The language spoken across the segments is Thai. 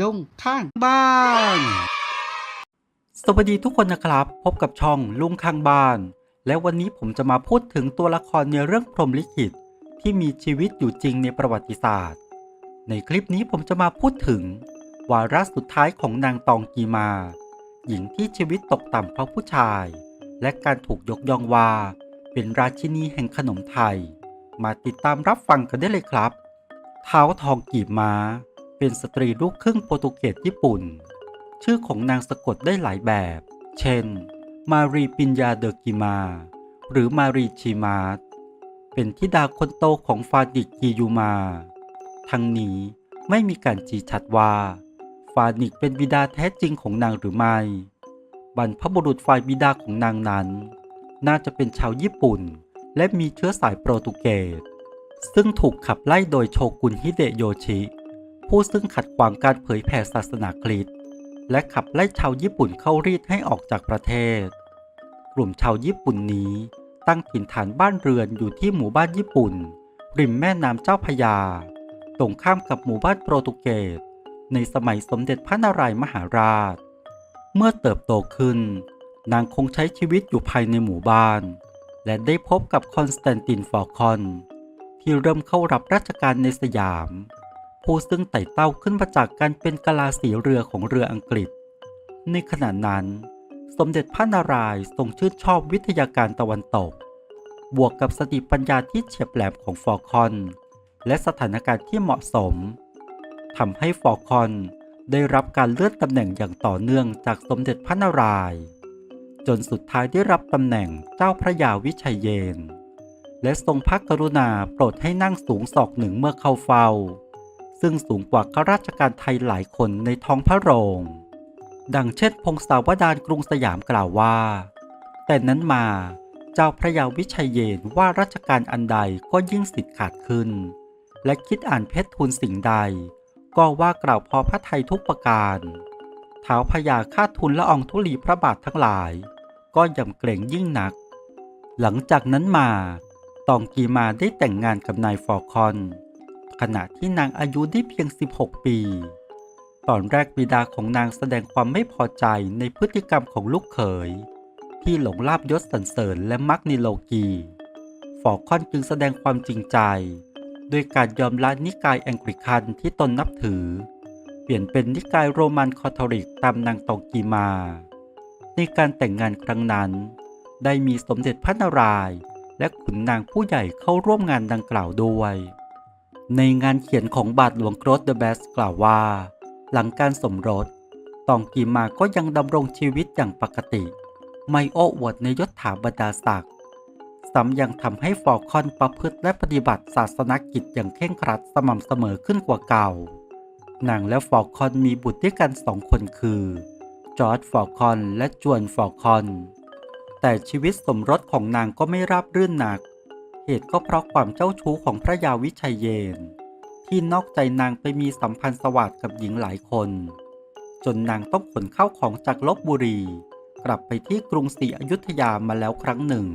ลุงข้างบ้าน สวัสดีทุกคนนะครับ พบกับช่องลุงข้างบ้าน และวันนี้ผมจะมาพูดถึงตัวละครในเรื่องพรหมลิขิต ที่มีชีวิตอยู่จริงในประวัติศาสตร์ ในคลิปนี้ผมจะมาพูดถึง วาระสุดท้ายของนางตองกีมา หญิงที่ชีวิตตกต่ำเพราะผู้ชาย และการถูกยกย่องว่าเป็นราชินีแห่งขนมไทย มาติดตามรับฟังกันได้เลยครับ เท้าทองกีบม้า เป็นสตรีลูกครึ่งโปรตุเกสญี่ปุ่น ชื่อของนางสะกดได้หลายแบบ เช่น มารีปิญญาเดอกิมา หรือมารีชิมาสเป็นธิดาคนโตของฟาดิกกิยูมา ทั้งนี้ไม่มีการชี้ชัดว่า ฟานิกเป็นบิดาแท้จริงของนางหรือไม่ บรรพบุรุษฝ่ายบิดาของนางนั้น น่าจะเป็นชาวญี่ปุ่น และมีเชื้อสายโปรตุเกส ซึ่งถูกขับไล่โดยโชกุนฮิเดโยชิ ผู้ซึ่งขัดขวางการเผยแผ่ศาสนาคริสต์และขับไล่ชาวญี่ปุ่นเข้ารีดให้ออกจากประเทศ กลุ่มชาวญี่ปุ่นนี้ตั้งถิ่นฐานบ้านเรือนอยู่ที่หมู่บ้านญี่ปุ่น ริมแม่น้ำเจ้าพยา ตรงข้ามกับหมู่บ้านโปรตุเกส ในสมัยสมเด็จพระนารายมหาราช เมื่อเติบโตขึ้น นางคงใช้ชีวิตอยู่ภายในหมู่บ้าน และได้พบกับคอนสแตนตินฟอร์คอน ที่เริ่มเข้ารับราชการในสยาม ผู้ซึ่งไต่เต้าขึ้นมาจากการเป็นกะลาสีเรือของเรืออังกฤษ ในขณะนั้น สมเด็จพระนารายณ์ทรงชื่นชอบวิทยาการตะวันตก บวกกับสติปัญญาที่เฉียบแหลมของฟอร์คอน และสถานการณ์ที่เหมาะสมทำให้ฟอร์คอนได้รับการเลื่อนตำแหน่งอย่างต่อเนื่องจากสมเด็จพระนารายณ์จนสุดท้ายได้รับตำแหน่งเจ้าพระยาวิชัยเยน และทรงพระกรุณาโปรดให้นั่งสูงศอกหนึ่งเมื่อเข้าเฝ้า ซึ่งสูงกว่าข้าราชการไทยหลายคนในท้องพระโรง ดังเช่นพงศาวดารกรุงสยามกล่าวว่า แต่นั้นมาเจ้าพระยาวิชัยเยนว่าราชการอันใดก็ยิ่งสิทธิ์ขาดขึ้น และคิดอ่านเพชรทูลสิ่งใด ก็ว่ากล่าวพอพระไทยทุกประการเท้าพญาคาทุนละอองธุลีพระบาททั้งหลาย ก็ยำเกรงยิ่งนัก หลังจากนั้นมา ตองกีมาได้แต่งงานกับนายฟอร์คอน ขณะที่นางอายุได้เพียง 16 ปี ตอนแรกบิดาของนางแสดงความไม่พอใจในพฤติกรรมของลูกเขย ที่หลงลาบยศสรรเสริญและมักนิโลกีฟอร์คอนจึงแสดงความจริงใจด้วยการยอมละนิกายแองกลิกันที่ตนนับถือ เปลี่ยนเป็นนิกายโรมันคาทอลิกตามนางตองกีมา ในการแต่งงานครั้งนั้น ได้มีสมเด็จพระนารายณ์และขุนนางผู้ใหญ่เข้าร่วมงานดังกล่าวด้วย ในงานเขียนของบาทหลวงโกรธเดอะแบสกล่าวว่า หลังการสมรส ตองกีมาก็ยังดำรงชีวิตอย่างปกติ ไม่โอ้อวดในยศถาบรรดาศักดิ์ซ้ำยังทำให้ฟอร์คอนประพฤติและปฏิบัติศาสนกิจอย่างเคร่งครัดสม่ำเสมอขึ้นกว่าเก่านางและฟอร์คอนมีบุตรด้วยกันสองคนคือ จอร์จฟอร์คอนและจวนฟอร์คอน แต่ชีวิตสมรสของนางก็ไม่ราบรื่นนัก เหตุก็เพราะความเจ้าชู้ของพระยาวิชัยเยน ที่นอกใจนางไปมีสัมพันธ์สวัสดกับหญิงหลายคน จนนางต้องขนเข้าของจากลบบุรี กลับไปที่กรุงศรีอยุธยามาแล้วครั้งหนึ่ง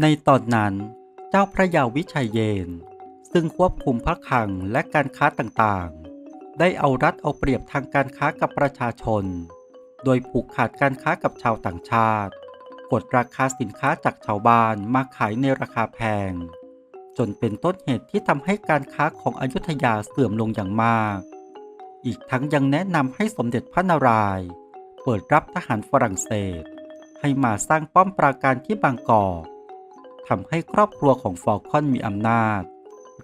ในตอนนั้น เจ้าพระยาวิชัยเยน ซึ่งควบคุมพระคลังและการค้าต่างๆ ได้เอารัดเอาเปรียบทางการค้ากับประชาชน โดยผูกขาดการค้ากับชาวต่างชาติ กดราคาสินค้าจากชาวบ้านมาขายในราคาแพง จนเป็นต้นเหตุที่ทำให้การค้าของอยุธยาเสื่อมลงอย่างมาก อีกทั้งยังแนะนำให้สมเด็จพระนารายณ์เปิดรับทหารฝรั่งเศส ให้มาสร้างป้อมปราการที่บางกอกทำให้ครอบครัวของฟอร์คอนมีอำนาจ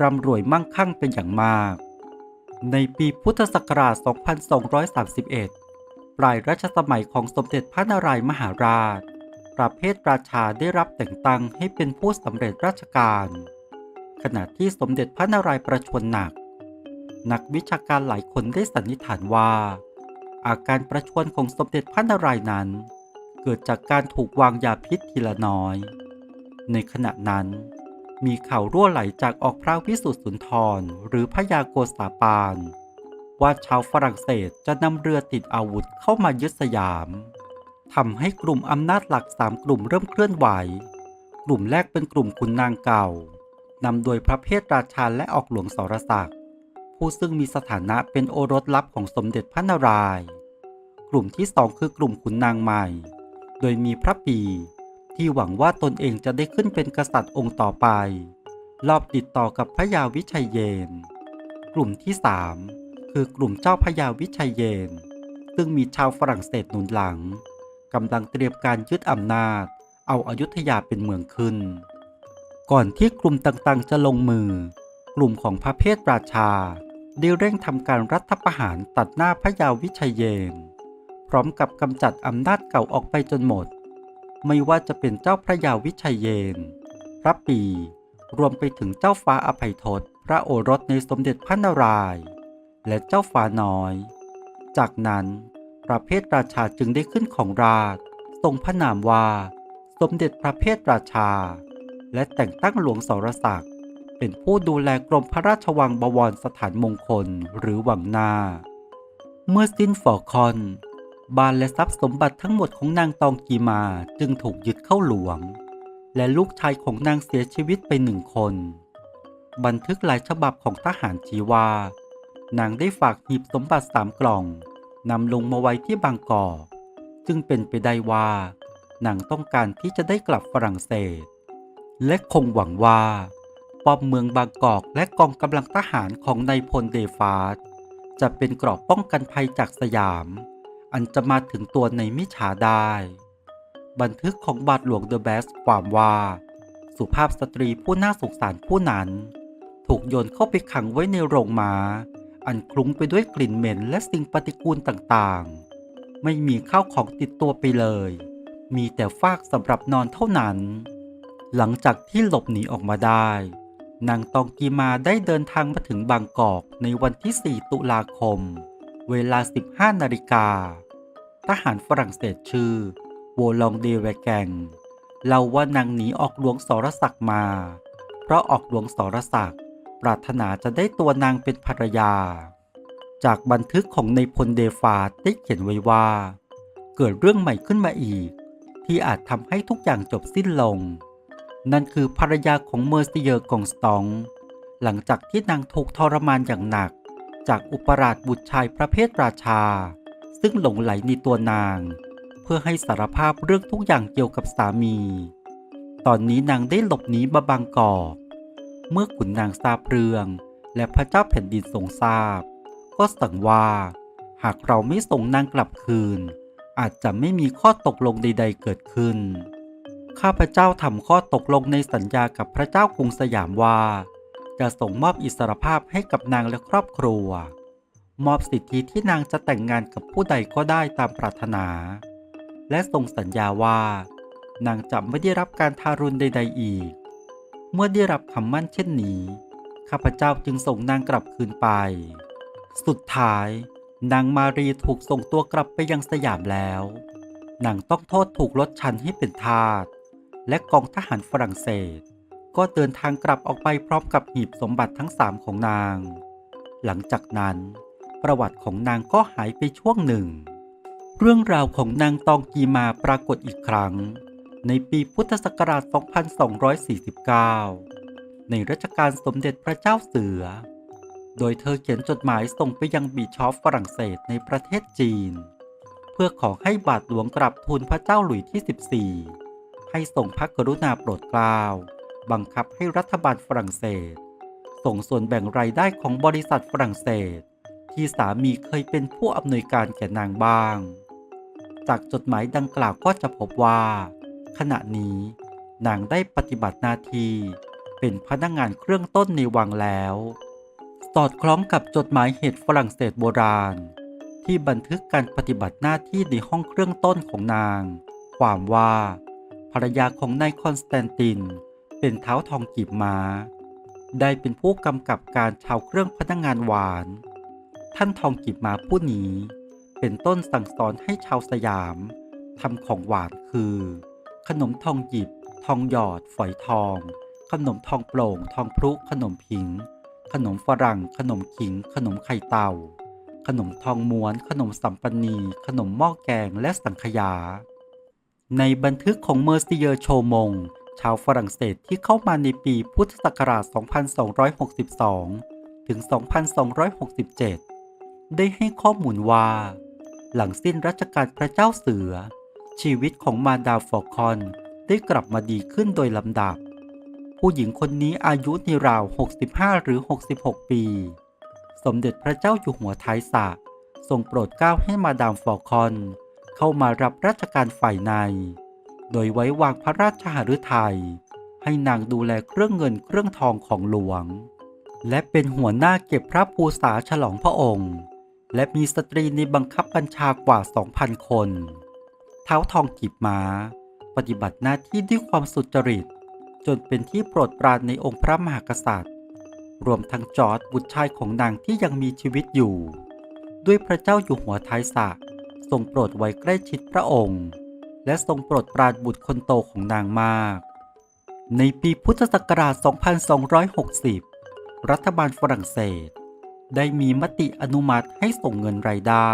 ร่ำรวยมั่งคั่งเป็นอย่างมาก ในปีพุทธศักราช 2231 ปลายรัชสมัยของสมเด็จพระนารายมหาราช ประเภทราชาได้รับแต่งตั้งให้เป็นผู้สำเร็จราชการ ขณะที่สมเด็จพระนารายณ์ประชวรหนัก นักวิชาการหลายคนได้สันนิษฐานว่า อาการประชวรของสมเด็จพระนารายณ์นั้น เกิดจากการถูกวางยาพิษทีละน้อย ในขณะนั้น มีข่าวรั่วไหลจากออกพระวิสุทธิสุนทรหรือพระยาโกษาปานว่าชาวฝรั่งเศสจะนำเรือติดอาวุธเข้ามายึดสยาม ทำให้กลุ่มอำนาจหลักสามกลุ่มเริ่มเคลื่อนไหว กลุ่มแรกเป็นกลุ่มขุนนางเก่านำโดยพระเพทราชาและออกหลวงสรศักดิ์ผู้ซึ่งมีสถานะเป็นโอรสลับของสมเด็จพระนารายณ์กลุ่มที่สองคือกลุ่มขุนนางใหม่ โดยมีพระปี ที่หวังว่าตนเองจะได้ขึ้นเป็นกษัตริย์องค์ต่อไป รอบติดต่อกับพระยาวิชัยเยน กลุ่มที่สามคือกลุ่มเจ้าพระยาวิชัยเยน ซึ่งมีชาวฝรั่งเศสหนุนหลัง กำลังเตรียมการยึดอำนาจ เอาอายุทยาเป็นเมืองขึ้น ก่อนที่กลุ่มต่างๆจะลงมือ กลุ่มของพระเพทราชา ได้เร่งทำการรัฐประหารตัดหน้าพระยาวิชัยเยน พร้อมกับกำจัดอำนาจเก่าออกไปจนหมด ไม่ว่าจะเป็นเจ้าพระยาวิชัยเยน พระปี รวมไปถึงเจ้าฟ้าอภัยทศพระโอรสในสมเด็จพระนารายณ์และเจ้าฟ้าน้อย จากนั้น ระเพทราชาจึงได้ขึ้นของราชทรงพระนามว่า สมเด็จพระเพทราชา และแต่งตั้งหลวงสรศักดิ์เป็นผู้ดูแลกรมพระราชวังบวรสถานมงคลหรือวังนา เมื่อสิ้นฝอคอน บ้านและทรัพย์สมบัติทั้งหมดของนางตองกีมาจึงถูกยึดเข้าหลวง และลูกชายของนางเสียชีวิตไปหนึ่งคน บันทึกหลายฉบับของทหารชีว่านางได้ฝากหีบสมบัติสามกล่อง นำลงมาไว้ที่บางกอกจึงเป็นไปได้ว่า นางต้องการที่จะได้กลับฝรั่งเศส และคงหวังว่าป้อมเมืองบางกอกและกองกำลังทหารของนายพลเดฟาสจะเป็นเกราะป้องกันภัยจากสยาม อันจะมาถึงตัวในมิชาได้ บันทึกของบาทหลวงเดอะแบสความว่า สุภาพสตรีผู้น่าสงสารผู้นั้น ถูกโยนเข้าไปขังไว้ในโรงม้า อันคลุ้งไปด้วยกลิ่นเหม็นและสิ่งปฏิกูลต่างๆ ไม่มีข้าวของติดตัวไปเลย มีแต่ฟากสำหรับนอนเท่านั้น หลังจากที่หลบหนีออกมาได้ นางตองกีมาได้เดินทางมาถึงบางกอกในวันที่ 4 ตุลาคม เวลา 15 นาฬิกา ทหารฝรั่งเศสชื่อโวลองเดเวแกงเล่าว่านางหนีออกหลวงสรศักดิ์มา เพราะออกหลวงสรศักดิ์ ปรารถนาจะได้ตัวนางเป็นภรรยา จากบันทึกของในพลเดฟาได้เขียนไว้ว่า เกิดเรื่องใหม่ขึ้นมาอีก ที่อาจทำให้ทุกอย่างจบสิ้นลง นั่นคือภรรยาของเมอร์ซิเยอร์กองสตอง หลังจากที่นางถูกทรมานอย่างหนัก จากอุปราชบุตรชายพระเพทราชา ซึ่งหลงไหลในตัวนาง เพื่อให้สารภาพเรื่องทุกอย่างเกี่ยวกับสามี ตอนนี้นางได้หลบหนีมาบางกอก เมื่อขุนนางทราบเรื่อง และพระเจ้าแผ่นดินทรงทราบ ก็สั่งว่า หากเราไม่ส่งนางกลับคืน อาจจะไม่มีข้อตกลงใด ๆ เกิดขึ้น ข้าพเจ้าทำข้อตกลงในสัญญากับพระเจ้ากรุงสยามว่า จะส่งมอบอิสรภาพให้กับนางและครอบครัว มอบสิทธิที่นางจะแต่งงานกับผู้ใดก็ได้ตามปรารถนา และทรงสัญญาว่า นางจะไม่ได้รับการทารุณใด ๆ อีก เมื่อได้รับคำมั่นเช่นนี้ ข้าพเจ้าจึงส่งนางกลับคืนไป สุดท้าย นางมารีถูกส่งตัวกลับไปยังสยามแล้ว นางต้องโทษถูกลดชั้นให้เป็นทาส และกองทหารฝรั่งเศส ก็เดินทางกลับออกไปพร้อมกับหีบสมบัติทั้งสามของนาง หลังจากนั้น ประวัติของนางก็หายไปช่วงหนึ่ง เรื่องราวของนางตองกีมาปรากฏอีกครั้ง ในปีพุทธศักราช 2249 ในรัชกาลสมเด็จพระเจ้าเสือ โดยเธอเขียนจดหมายส่งไปยังบีชอฟฝรั่งเศสในประเทศจีน เพื่อขอให้บาทหลวงกราบทูลพระเจ้าหลุยที่ 14 ให้ส่งพระกรุณาโปรดเกล้า บังคับให้รัฐบาลฝรั่งเศส ส่งส่วนแบ่งรายได้ของบริษัทฝรั่งเศส ที่สามีเคยเป็นผู้อำนวยการแก่นางบ้าง จากจดหมายดังกล่าวก็จะพบว่า ขณะนี้นางได้ปฏิบัติหน้าที่เป็นพนักงงานเครื่องต้นในวังแล้ว สอดคล้องกับจดหมายเหตุฝรั่งเศสโบราณ ที่บันทึกการปฏิบัติหน้าที่ในห้องเครื่องต้นของนาง ความว่าภรรยาของนายคอนสแตนติน เป็นเท้าทองกีบม้า ได้เป็นผู้กำกับการชาวเครื่องพนักงงานหวาน ท่านทองกีบม้าผู้นี้ เป็นต้นสั่งสอนให้ชาวสยามทำของหวานคือ ขนมทองหยิบ ทองหยอด ฝอยทอง ขนมทองโปร่ง ทองพลุ ขนมผิง ขนมฝรั่ง ขนมขิง ขนมไข่เต่า ขนมทองม้วน ขนมสัมปนีขนมหม้อแกงและสังขยา ในบันทึกของเมอร์ซิเยอร์โชมง ชาวฝรั่งเศสที่เข้ามาในปีพุทธศักราช 2262 ถึง 2267 ได้ให้ข้อมูลว่า หลังสิ้นรัชกาลพระเจ้าเสือ ชีวิตของมารดาฟอร์คอนได้กลับมาดีขึ้นโดยลำดับ ผู้หญิงคนนี้อายุในราว 65 หรือ 66 ปี สมเด็จพระเจ้าอยู่หัวท้ายสระทรงโปรดเกล้าให้มาดามฟอร์คอน เข้ามารับราชการฝ่ายใน โดยไว้วางพระราชหฤทัยให้นางดูแลเครื่องเงินเครื่องทองของหลวง และเป็นหัวหน้าเก็บพระภูษาฉลองพระองค์ และมีสตรีในบังคับบัญชากว่า 2,000 คน เท้าทองกีบม้า ปฏิบัติหน้าที่ด้วยความสุจริต จนเป็นที่โปรดปรานในองค์พระมหากษัตริย์ รวมทั้งจอร์ดบุตรชายของนางที่ยังมีชีวิตอยู่ ด้วยพระเจ้าอยู่หัวท้ายสระทรงโปรดไว้ใกล้ชิดพระองค์ และทรงโปรดปรานบุตรคนโตของนางมาก ในปีพุทธศักราช 2260 รัฐบาลฝรั่งเศส ได้มีมติอนุมัติให้ส่งเงินรายได้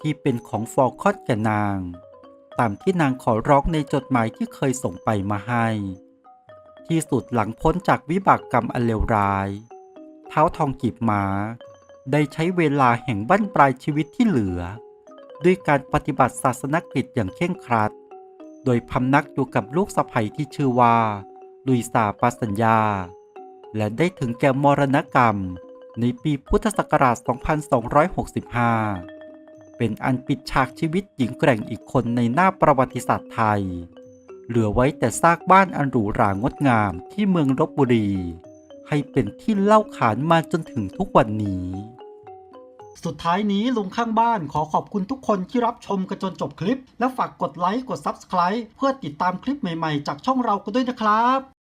ที่เป็นของฟอร์คอตแก่นาง ตามที่นางขอร้องในจดหมายที่เคยส่งไปมาให้ ที่สุดหลังพ้นจากวิบากกรรมอันเลวร้าย เท้าทองกีบม้า ได้ใช้เวลาแห่งบั้นปลายชีวิตที่เหลือ ด้วยการปฏิบัติศาสนกิจอย่างเคร่งครัด โดยพำนักอยู่กับลูกสะใภ้ที่ชื่อว่า ลุยซาปาสัญญา และได้ถึงแก่มรณกรรมในปีพุทธศักราช 2265 เป็นอันปิดฉากชีวิตหญิงแกร่งอีกคนในหน้าประวัติศาสตร์ไทย เหลือไว้แต่ซากบ้านอันหรูหรางดงามที่เมืองลบบุรี ให้เป็นที่เล่าขานมาจนถึงทุกวันนี้ สุดท้ายนี้ลุงข้างบ้านขอขอบคุณทุกคนที่รับชมกันจนจบคลิป และฝากกดไลค์กด Subscribe เพื่อติดตามคลิปใหม่ๆ จากช่องเรากันด้วยนะครับ